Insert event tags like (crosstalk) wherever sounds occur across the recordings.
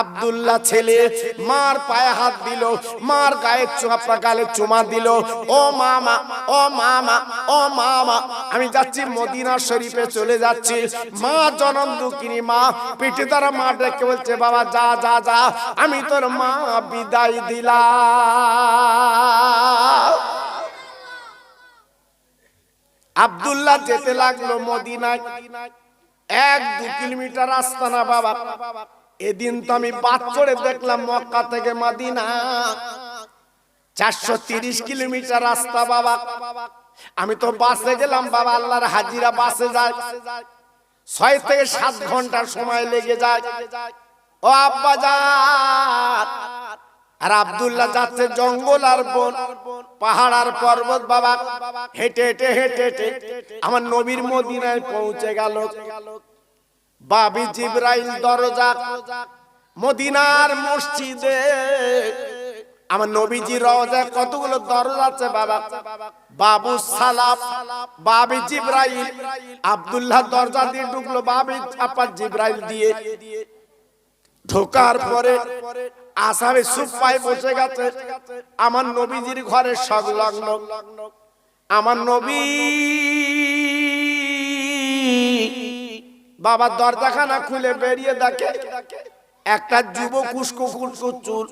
আব্দুল্লাহ ছেলে, মার পায়ে হাত দিল, মার গায়ে চাপড়া গালে চুমা দিল। ও মামা ও মামা ও মামা, আমি যাচ্ছি মদিনা শরীফে চলে যাচ্ছি। মা জনম দুঃখিনী মা পিঠে তারা মা ডেকে বলছে, বাবা, যা যা যা, আমি তোর মা বিদায় দিলাম। আব্দুল্লাহ যেতে লাগল মদিনায়। এক, দু কিলোমিটার রাস্তা না, বাবা। এদিন তো আমি বাদ চড়ে দেখলাম মক্কা থেকে মদিনা। চারশো তিরিশ কিলোমিটার রাস্তা, বাবা। আমি তো বাসে গেলাম, বাবা, আল্লাহর হাজিরা বাসে যায়। ছয় থেকে সাত ঘণ্টার সময় লেগে যায়। আর আব্দুল্লাহ যাচ্ছে জঙ্গল আর বন পাহাড় আর পর্বত, বাবা। হেঁটে হেঁটে হেঁটে হেঁটে। আমার নবীর মদিনায় পৌঁছে গেল। বাবি জিব্রাইল দরজা মদিনার মসজিদে। আমার নবীজি রওজা কতগুলো দরজা আছে বাবা? বাবু সালাম, বাবি জিব্রাইল। আব্দুল্লাহ দরজা দিয়ে ঢুকলো, বাবি আপা জিব্রাইল দিয়ে। ঢোকার পরে আসামে সুপায় বসে গেছে। আমার নবীজির ঘরে সংলগ্ন। আমার নবী বাবা দরজাখানা খুলে বেরিয়ে দেখে একটা যুবক উস্কো কুস্কো চুল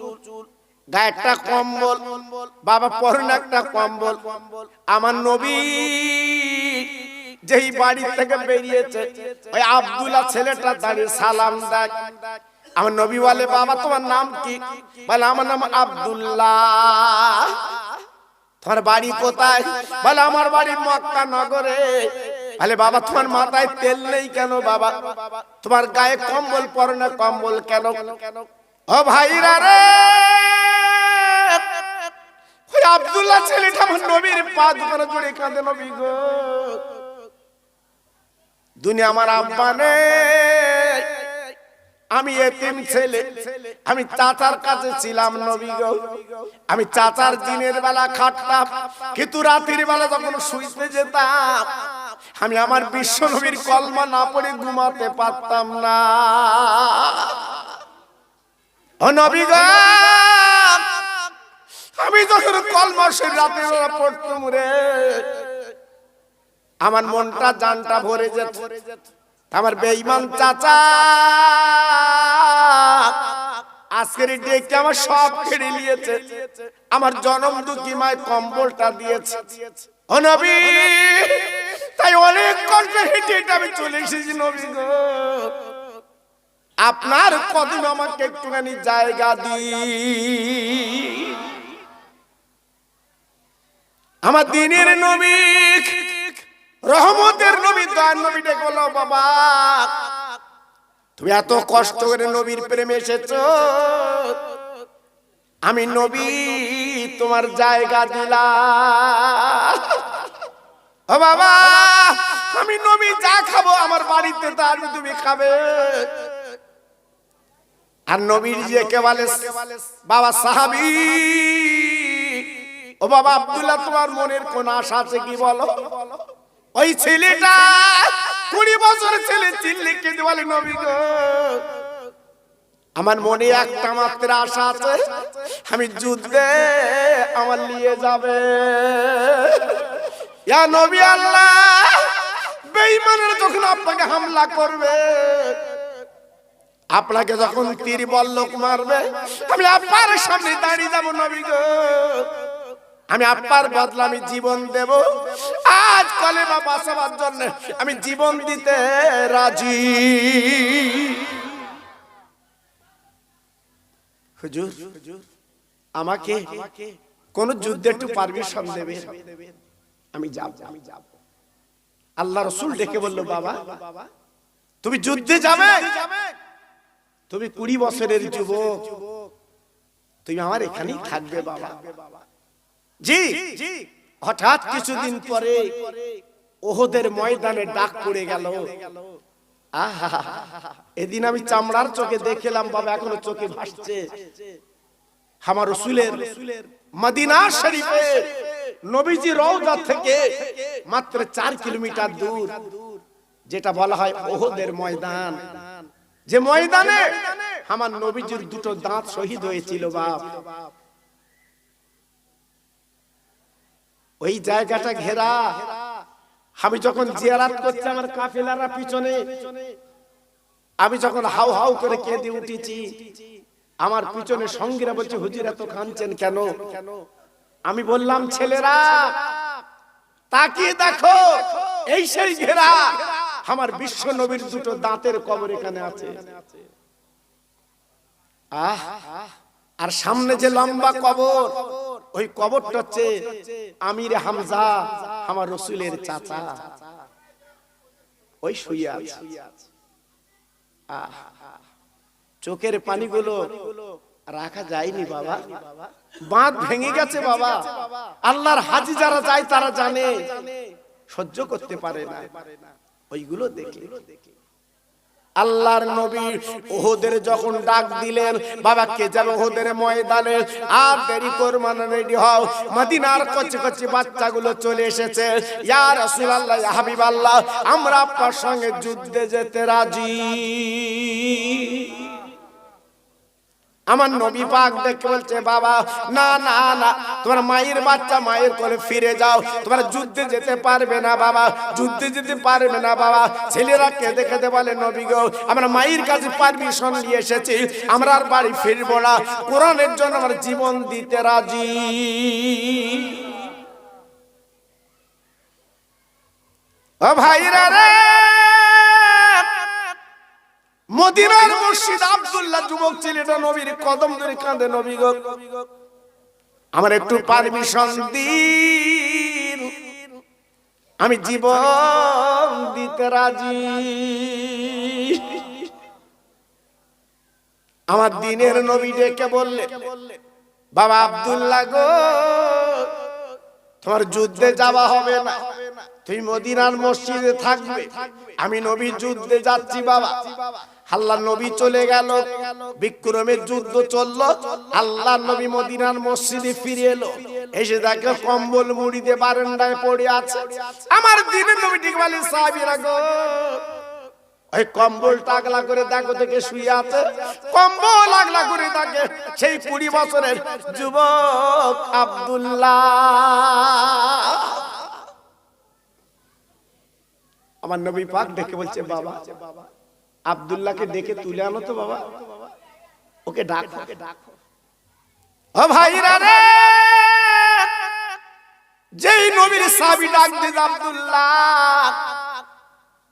গায়ে একটা কম্বল, বাবা পরন একটা কম্বল। আমার নবী যেই বাড়ি থেকে বেরিয়েছে, ওই আব্দুল্লাহ ছেলেটা দাঁড়িয়ে সালাম দেয়। আমার নবী বলে, বাবা, তোমার নাম কি? বলে, আমার নাম আব্দুল্লাহ। তোমার বাড়ি কোথায়? বলে, আমার বাড়ি মক্কা নগরে। বলে বাবা, তোমার মাথায় তেল নেই কেন বাবা? তোমার গায়ে কম্বল পরে না কম্বল কেন? ও ভাইরা রে! ওই আব্দুল্লাহ ছেলেটা আমার নবীর পা দুখানে জুড়ে কাঁদে নবী গো। দুনিয়া আমার আব্বা নেই। আমি এতিম ছেলে। আমি চাচার কাছে ছিলাম নবী গো। আমি চাচার দিনের বেলা খাটতাম, কিন্তু রাতের বেলা যখন শুইতে যেতাম আমি আমার বিশ্ব নবীর কলমা না পড়ে ঘুমাতে পারতাম না। আমি যখন কলমা সে বেলা পড়তাম রে, আমার মনটা জানটা ভরে যেত। আমার বেঈমান চাচা, আজকের ডেকে আমার সব কেড়ে নিয়েছে। আমার জনম দুঃখী মায় কম্বলটা দিয়েছে। ও নবী তাই অনেক কষ্ট হেঁটে হেঁটে আমি চলে এসেছি নবী গো। আপনার কদিন আমাকে একটুখানি জায়গা দি আমার দিনের নবী, রহমতের নবী, দয়ার নবী বলো, বাবা, তুমি এত কষ্ট করে নবীর প্রেমে এসেছ। আমি নবী, তোমার জায়গা দিলাম। ও বাবা, আমি নবী, যা খাব আমার বাড়িতে তার তুমি খাবে। আর নবীর যে কে বলে? বাবা সাহাবি। ও বাবা আব্দুল্লাহ, তোমার মনের কোন আশা আছে কি বলো? ওই ছেলেটা কুড়ি বছর ছেলে চিল্লি কেঁদে বলে, নবী গো, আমার মনে একটা মাত্র আশা আছে, আমি যুদ্ধে আমার নিয়ে যাবে। ইয়া নবী আল্লাহ, বেঈমানের যখন আপনাকে হামলা করবে, আপনাকে যখন তীর বল্লক মারবে, আমি আপনার সামনে দাঁড়িয়ে যাব নবী গো। আমি আব্বার বদলা আমি জীবন দেব। আজ কলে বা বাঁচাবার জন্য আমি জীবন দিতে রাজি। আমাকে কোন যুদ্ধে একটু পারমিশন দেবে আমি যাব। আমি যাব আল্লাহ রসুল ডেকে বলল বাবা তুমি যুদ্ধে যাবে? তুমি কুড়ি বছরের যুবক। তুমি আমার এখানেই থাকবে বাবা। জি হঠাৎ কিছুদিন পরে ওহদের ময়দানে ডাক পড়ে গেল। আহা এদিন আমি চামড়ার চোখে দেখলাম বাবা এখনও চোখে ভাসছে। আমার রসুলের মদিনা শরীফে নবীজি রওজা থেকে মাত্র চার কিলোমিটার দূর, যেটা বলা হয় ওহদের ময়দান। যে ময়দানে আমার নবীজির দুটো দাঁত শহীদ হয়েছিল বাপ। ওই জায়গাটা ঘেরা। আমি যখন জিয়ারাত করছি, আমার কাফেলারা পিছনে। আমি যখন হাউ হাউ করে কেঁদে উঠেছি, আমার পিছনে সঙ্গীরা বলছে, হুজুর, এত কাঁদছেন কেন? আমি বললাম ছেলেরা তাকিয়ে দেখো এই সেই ঘেরা। আমার বিশ্ব নবীর দুটো দাঁতের কবর এখানে আছে। আহ আর সামনে যে লম্বা কবর ওই কবরটা হচ্ছে আমির হামজা আমার রসুলের চাচা। ওই আছে। আহ, চোখের পানিগুলো রাখা যায়নি বাবা। বাঁধ ভেঙে গেছে বাবা। আল্লাহর হাজি যারা যায়, তারা জানে। সহ্য করতে পারে না। ওইগুলো দেখে আল্লাহর নবী ওহদের যখন ডাক দিলেন, বাবা, কে যাবে ওহদের ময়দানে আর দেরি করব রেডি হও। মদিনার কচি কচি বাচ্চাগুলো চলে এসেছে। ইয়া রাসূলুল্লাহ, ইয়া হাবিবাল্লাহ, আমরা আপনার সঙ্গে যুদ্ধে যেতে রাজি। আমার নবী পাক দেখে বলছে, বাবা, না না না, তোমার মায়ের বাচ্চা মায়ের কোলে ফিরে যাও। তোমার যুদ্ধে যেতে পারবে না, বাবা, যুদ্ধে যেতে পারবে না, বাবা। ছেলেরা কেঁদে কেঁদে বলে, নবী গো, আমরা মায়ের কাছে পারমিশন নিয়ে এসেছি, আমরা আর বাড়ি ফিরবো না। কোরআনের জন্য আমার জীবন দিতে রাজি। ও ভাইরা রে! মদিনার মুর্শিদ আব্দুল্লাহ যুবক ছেলেটা নবীর কদম ধরে কাঁদে নবী গো। আমার একটু পারমিশন দিন। আমি জীবন দিতে রাজি। আমার দিনের নবী ডেকে বললে, বাবা আব্দুল্লাহ গো, তোমার যুদ্ধে যাওয়া হবে না। তুই মদিনার মসজিদে থাকবে। আমি নবী যুদ্ধে যাচ্ছি বাবা। আল্লাহ নবী চলে গেল। বিক্রমের যুদ্ধ চলল। আল্লাহ নবী মদিনার মসজিদে ফিরে এলো। এসে দেখে কম্বল মুড়িতে বারান্দায় পড়ে আছে। আমার দিনের নবী ঠিক বলে, সাহাবীরা গো, ওই কম্বল টাকলা করে দেখো থেকে শুয়ে আছে। কম্বল আগলা করে থাকে সেই কুড়ি বছরের যুবক আব্দুল্লাহ। আমার নবী পাক ডেকে বলছে, বাবা আব্দুল্লাহকে ডেকে তুলে আনো তো বাবা। ওকে ডাকো। ও ভাইরা রে! যেই নবীর সাবি ডাক দিস আব্দুল্লাহ।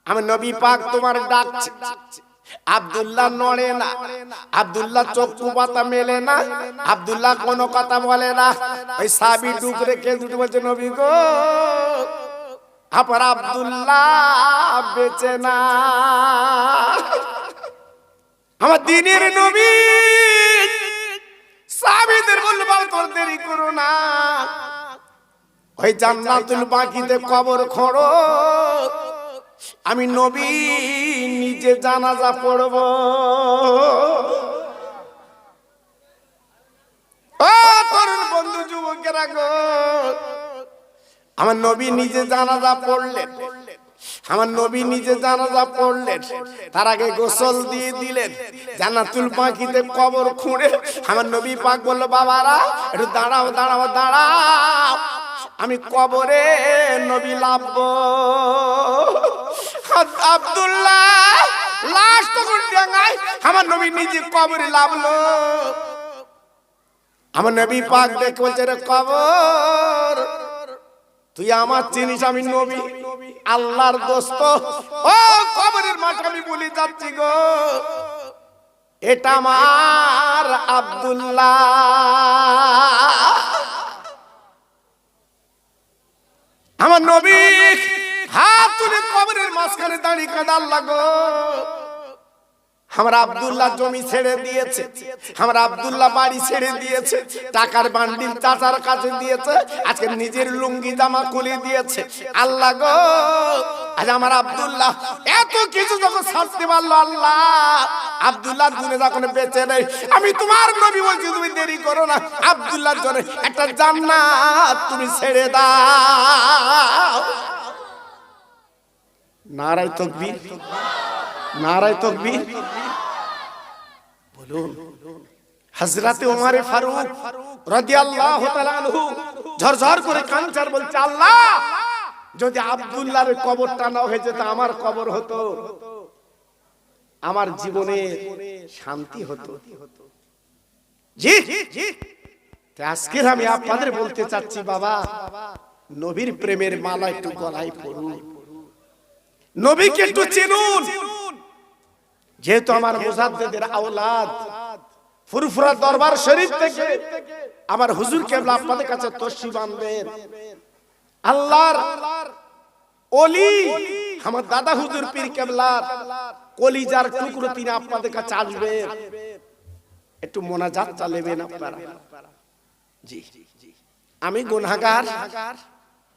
আমার নবী পাক তোমার ডাকছে। আব্দুল্লাহ নড়ে না। আব্দুল্লাহ চক্ষু পাতা মেলে না। আব্দুল্লাহ কোনো কথা বলে না। ওই সাবি ডুক রেখে দুটো বলছে নবী গো আবার আব্দুল্লাহ বেঁচে না। আমার দিনের নবী সাবিদের বলল তোর দেরি করো না। ওই জান্নাতুল বাকিতে কবর খড়ো আমি নবী নিজে জানাজা পড়ব। ও তরুণ বন্ধু, যুবকেরা গো আমার নবী নিজে জানাজা পড়লেন। আমার নবী নিজে জানাজা পড়লেন। তার আগে গোসল দিয়ে দিলেন। জান্নাতুল পাখিতে কবর খুঁড়ে আমার নবী পাক বলল, বাবারা, একটু দাঁড়াও দাঁড়াও দাঁড়াও। আমি কবরে নবী লাভব আব্দুল্লাহ, লাশ তখন ডাঙায় আমার নবী নিজে কবরে লাভলো আমার নবী পাক দেখে বলছে কবর। তুই আমার চিনিস আমি নবী, আল্লাহর দোস্ত। ও, কবরের মাঠে আমি বলি যাচ্ছি গো। এটা আমার আব্দুল্লাহ। আমার নবী, হাত তুলে কবরের মাঝখানে দাঁড়িয়ে কাঁদা আল্লাহ গো। আমার আব্দুল্লাহ জমি ছেড়ে দিয়েছে আমার আব্দুল্লাহ বাড়ি ছেড়ে দিয়েছে, টাকার বান্ডিল চাচার কাছে দিয়েছে, আজকে নিজের লুঙ্গি জামা খুলে দিয়েছে। আল্লাহ গো, আজ আমার আব্দুল্লাহ এত কিছু যখন ছাড়তে পারল আল্লাহ আব্দুল্লাহ দুনে যখন বেঁচে নেই, আমি তোমার নবী বলছি, তুমি দেরি করো না। আব্দুল্লাহর জন্য একটা জান্নাত তুমি ছেড়ে দাও। নারায় তকবীর নারায় তকবীর। হজরতে উমারে ফারুক রাদিয়াল্লাহু তাআলা আনহু ঝরঝর করে কাঞ্চার বলছে, আল্লাহ, যদি আব্দুল্লাহর কবরটা না হয়ে যেত, আমার কবর হতো। আমার জীবনে শান্তি হতো। জি। তা আজকের আমি আপনাদের বলতে চাচ্ছি, বাবা, নবীর প্রেমের মালা একটু গলায় পড়ুন। নবীকে একটু চিনুন। যেহেতু আমার মুজাদ্দেদের আওলাদ, ফুরফুরা দরবার শরীফ থেকে আমার হুজুর কেবলা আপনাদের কাছে তসি বাঁধবেন আল্লাহর অলি আমার দাদা হুজুর পীর কেবলার কলিজার টুকরো তিনি আপনাদের কাছে আসবেন একটু মোনাজাত চালাবেন আপনারা। জি আমি গুনাহগার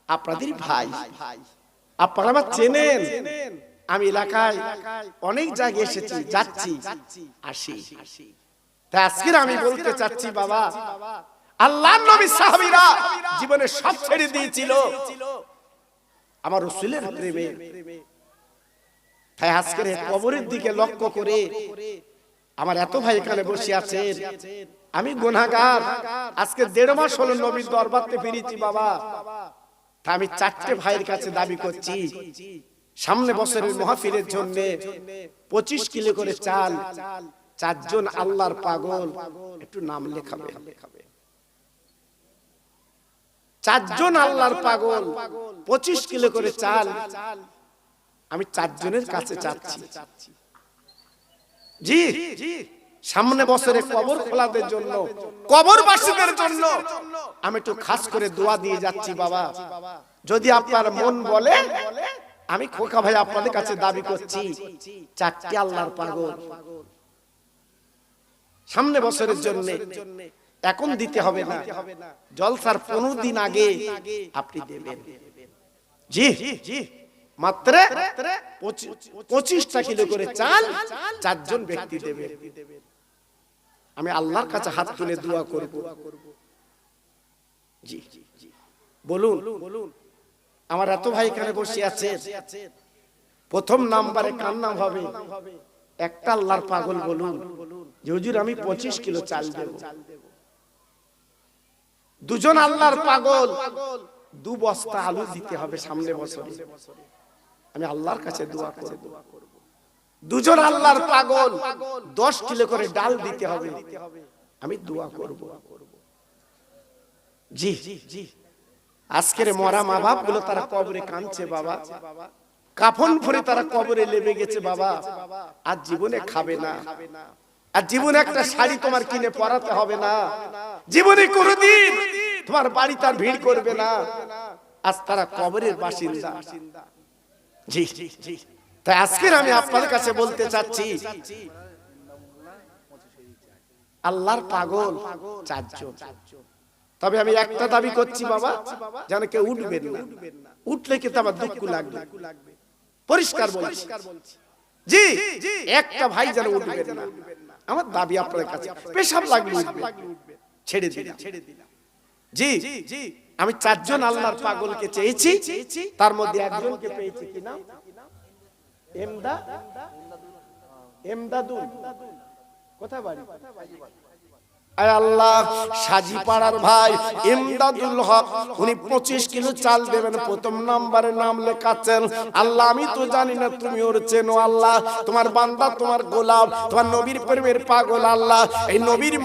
আপনাদের ভাই। আপনারা আমার চেনেন। আমি এলাকায় অনেক জায়গায় এসেছি, যাচ্ছি, আসি। আজকের আমি বলতে চাচ্ছি, বাবা আল্লাহ নবী সাহাবীরা জীবনে সব ছেড়ে দিয়েছিল। আমার রসুলের প্রেমে। তাই আজকের কবরের দিকে লক্ষ্য করে আমার এত ভাই এখানে বসে আছেন। আমি গুনাহগার। আজকে দেড় মাস হলো নবীর দরবারতে ফিরেছি, বাবা। আমি চারটে ভাইয়ের কাছে দাবি করছি সামনে বছরের মহাফিরের জন্য পঁচিশ কিলো করে চাল চারজন আল্লাহর পাগল একটু নাম লেখাবে। চারজন আল্লাহর পাগল। পঁচিশ কিলো করে চাল। আমি চারজনের কাছে চাচ্ছি। জি সামনে বছরে কবর খোলাদের জন্য কবরবাসীদের জন্য আমি একটু খাস করে দোয়া দিয়ে যাচ্ছি বাবা। যদি আপনার মন বলে আমি খোকা ভাই আপনাদের কাছে দাবি করছি, চারটি আল্লাহর পাগল। সামনে বছরের জন্য, এখন দিতে হবে না। জলসার পনেরো দিন আগে আপনি দেবেন। জি জি, মাত্র পঁচিশটা কিলো করে চাল চারজন ব্যক্তি দেবে। আমি আল্লাহর কাছে হাত তুলে দোয়া করব। জি বলুন বলুন আমার এত ভাই এখানে বসে আছে। প্রথম নাম্বারে কার নাম হবে? একটা আল্লাহর পাগল বলুন। যে, হুজুর, আমি পঁচিশ কিলো চাল দেব। দুজন আল্লাহর পাগল। দু বস্তা আলু দিতে হবে সামনে বছরে। আমি আল্লাহর কাছে দোয়া করব। দুজন আল্লাহর পাগল। দশ কিলো করে ডাল দিতে হবে। আমি দোয়া করব। জি জি আজকের মরা মা বাপগুলো তারা কবরে কাঁদছে বাবা। কাফন ভরে তারা কবরে লেবে গেছে বাবা। আর জীবনে খাবে না। আর জীবনে একটা শাড়ি তোমার কিনে পরাতে হবে না। জীবনে কোনোদিন তোমার বাড়ি তার ভিড় করবে না। আজ তারা কবরের বাসিন্দা। জি তাই আজকের আমি আপনাদের কাছে বলতে চাচ্ছি আল্লাহর পাগল চারজন। তবে আমি একটা দাবি করছি বাবা যেন কেউ উঠবেন না। উঠলে কিন্তু আমার দুঃখ লাগবে। পরিষ্কার বলছি। জি একটা ভাই যেন উঠবেন না। আমার দাবি আপনাদের কাছে। পেশাব লাগবে ছেড়ে দিলাম। জি জি আমি চারজন আল্লাহর পাগলকে চেয়েছি। তার মধ্যে একজনকে পেয়েছি কি নাম? এমদা এমদাদুল। কোথায় বাড়ি? আল্লাহ সাজি পাড়ার ভাই উনি পঁচিশ কিলো চাল দেবেন, প্রথম নাম লেখাচ্ছেন। আল্লাহ, আমি তো তুমি আল্লাহ, তোমার তোমার তোমার নবীর পাগল আল্লাহ। নবীর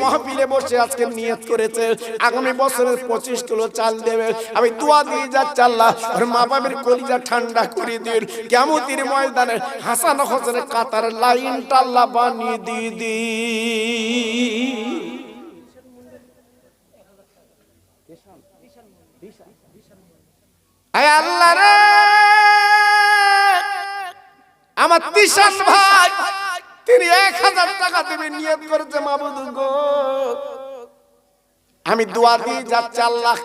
বসে আজকে আগামী বছরের পঁচিশ কিলো চাল দেবে। আমি দোয়া দিয়ে যাচ্ছি আল্লাহ, ওর মা বাবার কলিজা ঠান্ডা করে দিন। কেমতির ময়দানে হাসান হোসেনের কাতার লাইনটা আল্লাহ বানিয়ে দিয়ে দি আল্লাহ রে। আমার তিশান ভাই, তিনি এক হাজার টাকা দেবে নিয়ত করেছে মাবুদ গো। আমি দোয়া দিয়ে যাচ্ছি আল্লাহ।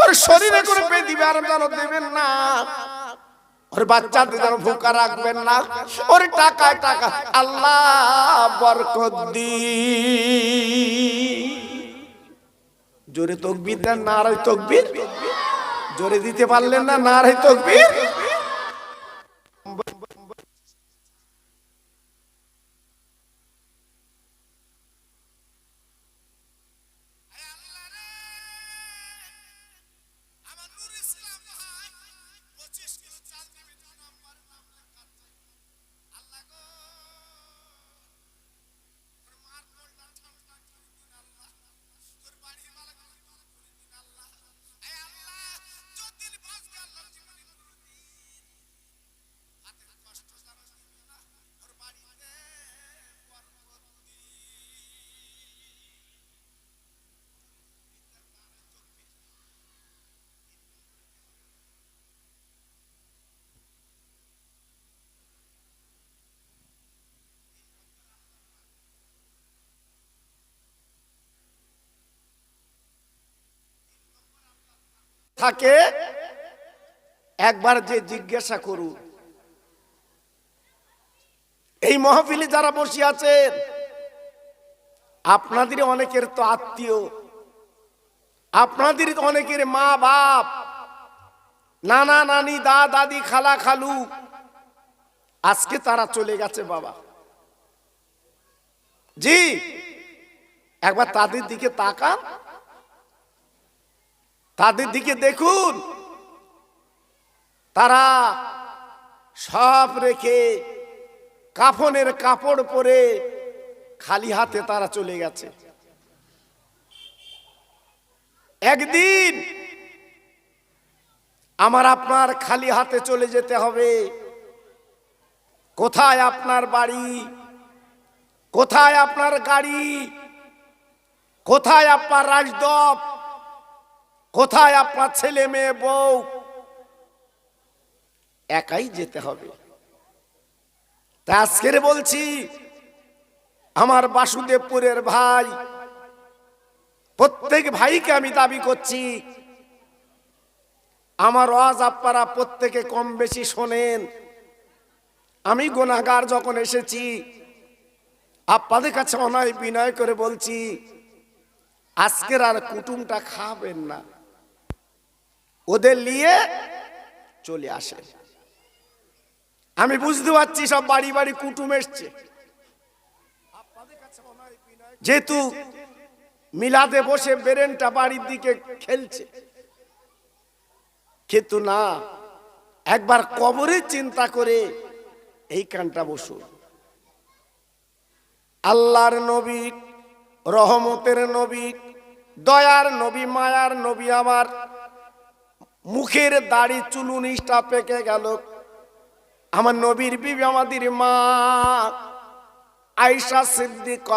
ওর শরীরে করে বেদিবে আর যেন দেবেন না। ওর বাচ্চাদের যেন ভুকা রাখবেন না। ওর টাকায় টাকা আল্লাহ বরকত দি জোরে তকবির দেন না আর ওই তকবির? জোরে দিতে পারলেন না না রে তকবীর। থাকে, একবার যে জিজ্ঞাসা করুন। এই মহফিলে যারা বসে আছেন, আপনাদের অনেকের তো আত্মীয়, আপনাদের অনেকের মা বাপ, নানা নানি, দা দাদি, খালা খালু, আজকে তারা চলে গেছে বাবা। জি, একবার তাদের দিকে তাকান। তাদের দিকে দেখুন। তারা সব রেখে কাফনের কাপড় পরে খালি হাতে তারা চলে গেছে। একদিন আমার আপনার খালি হাতে চলে যেতে হবে। কোথায় আপনার বাড়ি? কোথায় আপনার গাড়ি? কোথায় আপনার রাজদপ? কোথায় আপনার ছেলে, মেয়ে, বউ? একাই যেতে হবে। তা আজকের বলছি, আমার বাসুদেবপুরের ভাই, প্রত্যেক ভাইকে আমি দাবি করছি, আমার ওয়াজ আপনারা প্রত্যেকে কম বেশি শোনেন। আমি গোনাগার যখন এসেছি, আপনাদের কাছে অনয় বিনয় করে বলছি, আজকের আর কুটুমটা খাবেন না। ওদের নিয়ে চলে আসে আমি বুঝতে পারছি সব বাড়ি বাড়ি কুটুম এসছে। যেহেতু মিলাদে বসে বেরেনটা বাড়ির দিকে খেলছে, কিন্তু না, একবার কবরের চিন্তা করে এই কানটা বসুন। আল্লাহর নবী, রহমতের নবী, দয়ার নবী, মায়ার নবী আমার মুখের দাড়ি চুলুনিসটা পেকে গেল। আমার নবীর বিবি, আমাদের মা আয়সা সিদ্দিক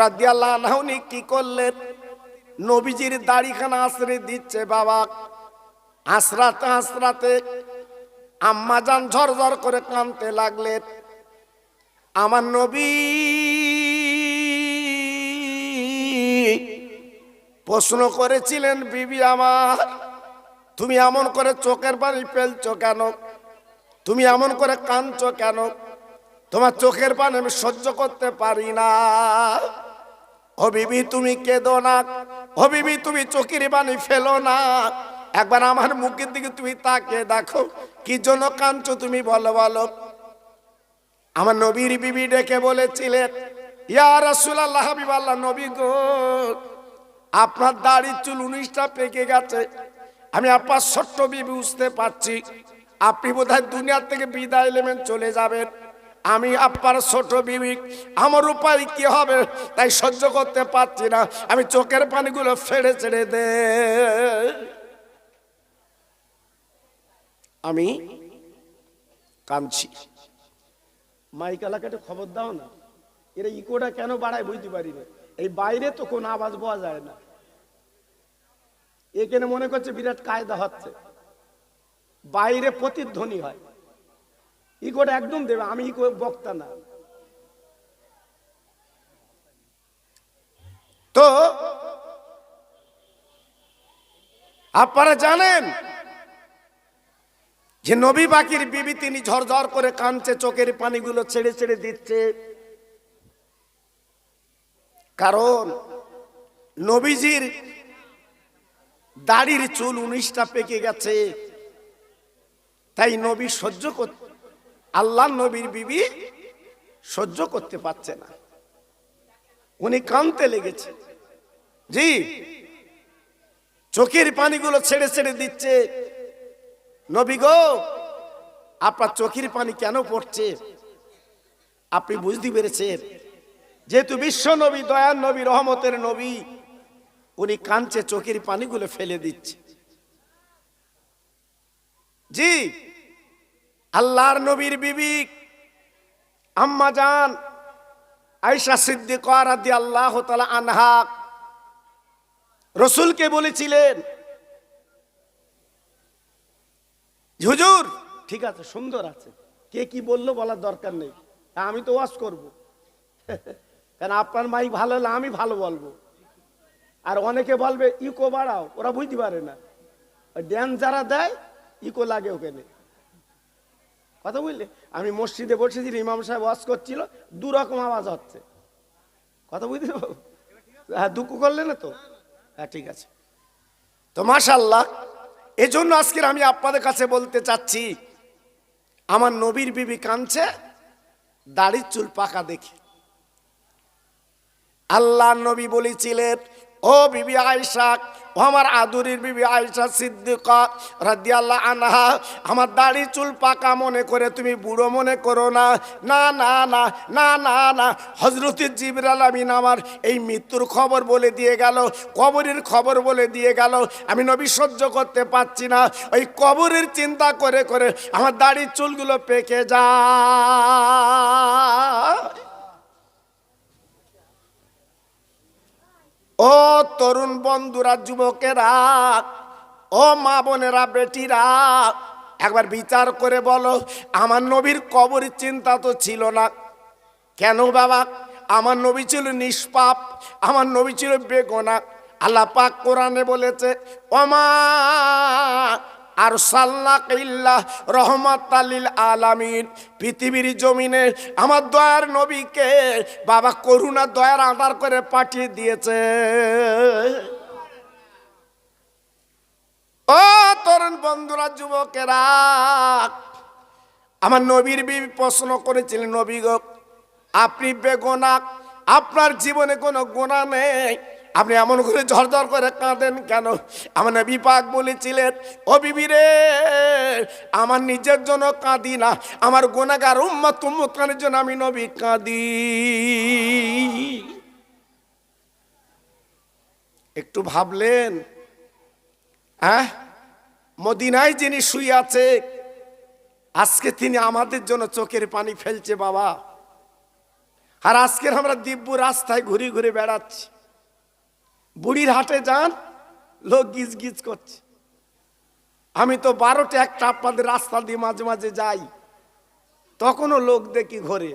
রাদিয়াল্লাহ আনহা কি করলেন? নবীজির দাড়িখানা আশ্রয় দিচ্ছে বাবা। আশ্রাতে আশ্রাতে আম্মা যান ঝরঝর করে কানতে লাগলেন। আমার নবী প্রশ্ন করেছিলেন, বিবি আমার তুমি এমন করে চোখের পানি ফেলছো কেন? তুমি এমন করে কাঁদছো কেন? তোমার চোখের পানি আমি সহ্য করতে পারি না। ও তুমি কেঁদো না। ও তুমি চোখের পানি ফেলো না। একবার আমার মুখের দিকে তুমি তাকে দেখো। কি জন্য কাঁদছো তুমি বলো বলো। আমার নবীর বিবি ডেকে বলেছিলেন ইয়া রাসূলুল্লাহ হাবিবাল্লাহ, নবী গো, আপনার দাড়ি চুল উনিশটা পেকে গেছে। আমি আপনার ছোট্ট বিবি বুঝতে পারছি। আপনি বোধহয় দুনিয়ার থেকে বিদায় নেবেন, চলে যাবেন। আমি আপনার ছোট বিবি, আমার উপায় কি হবে তাই সহ্য করতে পারছি না। আমি চোখের পানিগুলো ফেড়ে ছেড়ে দে। আমি কাঁদছি। মাইক এলাকাটা খবর দাও না। এরা ইকোটা কেন বাড়ায় বুঝতে পারি না। এই বাইরে তো কোনো আওয়াজ পাওয়া যায় না। এখানে মনে করছে বিরাট কায়দা হচ্ছে। বাইরে প্রতিধ্বনি হয়। ইকোটা একদম দেবে, আমি ইকো বক্তা না। তো, আপনারা জানেন যে নবী বাকির বিবি তিনি ঝরঝর করে কাঁদছে, চোখের পানিগুলো ছেড়ে ছেড়ে দিচ্ছে। কারণ নবীজির দাড়ির চুল উনিশটা পেকে গেছে। তাই নবী সহ্য করতে আল্লাহ নবীর বিবি সহ্য করতে পারছে না। উনি কানতে লেগেছে। জি, চোখের পানিগুলো ছেড়ে ছেড়ে দিচ্ছে। নবী গো, আপনার চোখের পানি কেন পড়ছে? আপনি বুঝতে পেরেছেন? যেহেতু বিশ্ব নবী, দয়ার নবী, রহমতের নবী উনি কাঞ্চে চোখের পানিগুলো ফেলে দিচ্ছে। জি, আল্লাহর নবীর বিবি, আম্মা জান আয়সা সিদ্দিক রাদি আল্লাহ তালা আনহা, রসুলকে বলেছিলেন, হুজুর, ঠিক আছে, সুন্দর আছে। কে কি বলল বলার দরকার নেই। আমি তো ওয়াশ করব। (laughs) কারণ আপনার মাইক ভালো হলে আমি ভালো বলব। আর অনেকে বলবে ইকো বাড়াও, ওরা বুঝতে পারে না। ওই ড্যান্স যারা দেয় ইকো লাগে ওখানে। কথা বুঝলে আমি মসজিদে বসেছি ইমাম সাহেব ওয়াজ করছিল দু রকম আওয়াজ হচ্ছে। কথা বুঝতে হ্যাঁ দুঃখ করলে না তো? হ্যাঁ ঠিক আছে। তো মাশাল্লাহ এজন্য আজকের আমি আপনাদের কাছে বলতে চাচ্ছি, আমার নবীর বিবি কাঁদছে, দাড়ির চুল পাকা দেখে। আল্লাহ নবী বলেছিলেন ও বিবি আয়সা ও আমার আদুরির বিবি আয়সা সিদ্দিকা রাদিয়াল্লাহ আনহা, আমার দাড়ি চুল পাকা মনে করে তুমি বুড়ো মনে করো না। না না না না না না হজরত জিবরাল আমিন আমার এই মৃত্যুর খবর বলে দিয়ে গেল, কবরের খবর বলে দিয়ে গেল, আমি নবী সহ্য করতে পারছি না। ওই কবরের চিন্তা করে করে আমার দাড়ির চুলগুলো পেকে যায়। ও তরুণ বন্ধুরা, যুবকেরা, ও মা বোনেরা, বেটিরা, একবার বিচার করে বলো, আমার নবীর কবর চিন্তা তো ছিল না। কেন বাবা? আমার নবী ছিল নিষ্পাপ, আমার নবী ছিল বেগোনা। আল্লাহ পাক কোরআনে বলেছে, ওমা আর সাল্লাক ইল্লাহ রহমাত আলিল আলামিন। পৃথিবীর জমিনে আমার দয়ার নবীকে বাবা করুণা, দয়ার আধার করে পাঠিয়ে দিয়েছে। ও তরুণ বন্ধুরা, যুবকেরা, আমার নবীর বিবি প্রশ্ন করেছিলেন, নবী আপনি বেগোনা আপনার জীবনে কোনো গোনা নেই? আপনি এমন করে ঝরঝর করে কাঁদেন কেন? আমার নবী পাক বলেছিলেন, ও বিবি রে, আমার নিজের জন্য কাঁদি না, আমার গোনাগার উম্মত উম্মতকানের জন্য আমি নবী কাঁদি। একটু ভাবলেন হ্যাঁ মদিনায় যিনি শুয়ে আছে, আজকে তিনি আমাদের জন্য চোখের পানি ফেলছে বাবা। আর আজকের আমরা দিব্য রাস্তায় ঘুরে ঘুরে বেড়াচ্ছি। বুড়ির হাটে যান, লোক গিজ গিজ করছে। আমি তো বারোটা একটা আপনাদের রাস্তা দিয়ে মাঝে মাঝে যাই। তখনও লোক দেখি ঘরে।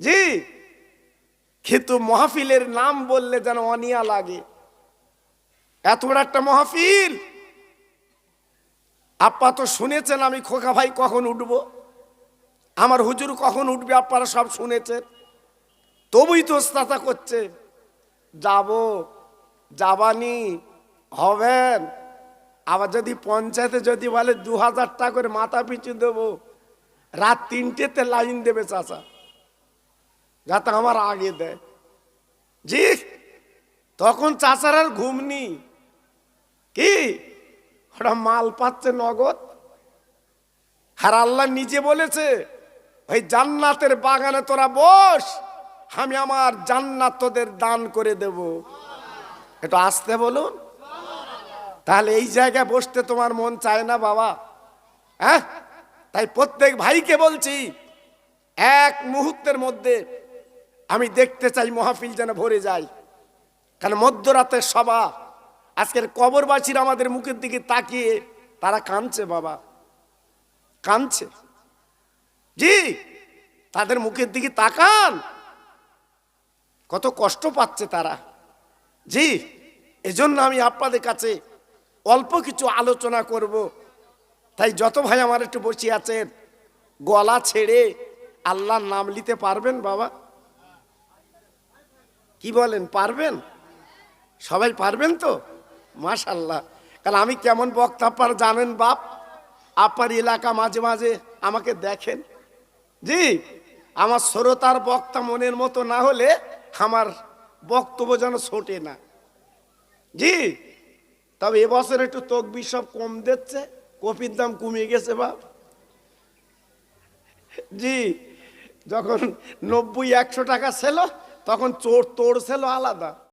জি, কিন্তু মহাফিলের নাম বললে যেন অনিয়া লাগে। এত বড় একটা মহাফিল? আপা তো শুনেছেন আমি খোকা ভাই কখন উঠব? আমার হুজুর কখন উঠবে আপনারা সব শুনেছেন? তবুই তো ওস্তাতা করছে। যাব, যাবানি হবেন আবার যদি পঞ্চায়েতে যদি বলে দু হাজার টাকা করে মাথা পিছু দেবো, রাত তিনটেতে লাইন দেবে চাচা, যাতে আমার আগে দেয়। জি, তখন চাচার আর ঘুমনি কি? ওরা মাল পাচ্ছে নগদ। আর আল্লাহ নিজে বলেছে, ওই জান্নাতের বাগানে তোরা বস। আমি আমার জান্নাত তোদের দান করে দেব। একটু আসতে বলুন। তাহলে এই জায়গায় বসতে তোমার মন চায় না বাবা? হ্যাঁ? তাই প্রত্যেক ভাইকে বলছি, এক মুহূর্তের মধ্যে আমি দেখতে চাই মহাফিল যেন ভরে যায়। কারণ মধ্যরাতের সভা, আজকের কবরবাসীর আমাদের মুখের দিকে তাকিয়ে তারা কাঁদছে বাবা। কাঁদছে। জি, তাদের মুখের দিকে তাকান। কত কষ্ট পাচ্ছে তারা। জি, এজন্য আমি আপনাদের কাছে অল্প কিছু আলোচনা করব। তাই যত ভাই আমার একটু বসে আছেন, গলা ছেড়ে আল্লাহর নাম নিতে পারবেন বাবা? কি বলেন, পারবেন? সবাই পারবেন তো? মাশাল্লাহ কারণ আমি কেমন বক্তা, আপনারা জানেন বাপ? আপনার এলাকা মাঝে মাঝে আমাকে দেখেন। জি, আমার শ্রোতার বক্তা মনের মতো না হলে আমার বক্তব্য যেন ছোটে না। জি, তবে এবছর একটু তকবি সব কম দিচ্ছে কপির দাম কমে গেছে বাপ। জি, যখন নব্বই একশো টাকা ছিল, তখন চোর তোর ছিল আলাদা।